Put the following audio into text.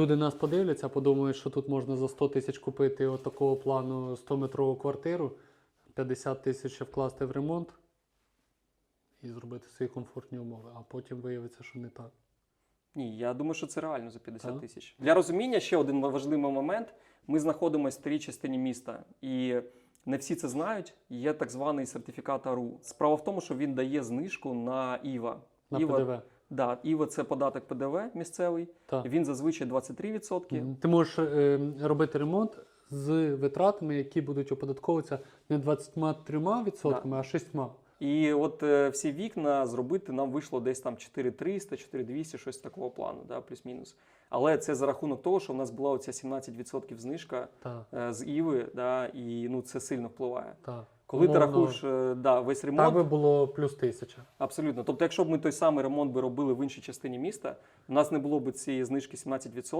Люди нас подивляться, подумають, що тут можна за 100 тисяч купити от такого плану 100-метрову квартиру, 50 тисяч вкласти в ремонт і зробити свої комфортні умови. А потім виявиться, що не так. Ні, я думаю, що це реально за 50 тисяч. Для розуміння ще один важливий момент. Ми знаходимося в старій частині міста, і не всі це знають. Є так званий сертифікат АРУ. Справа в тому, що він дає знижку на ІВА. На ІВА, ПДВ. Да, ІВА це податок ПДВ місцевий. Так. Він зазвичай 23%. Мгм. Ти можеш е, робити ремонт з витратами, які будуть оподатковуватися не 23%, а 6%. І от е, всі вікна зробити нам вийшло десь там 4300, 4200, щось такого плану, да, плюс-мінус. Але це за рахунок того, що в нас була оця 17% знижка Так, е, з Іви, да, і ну, це сильно впливає. так. Коли ти Умовно, рахуєш е, да, весь ремонт, Так би було плюс тисяча. абсолютно. Тобто, якщо б ми той самий ремонт би робили в іншій частині міста, у нас не було б цієї знижки 17%,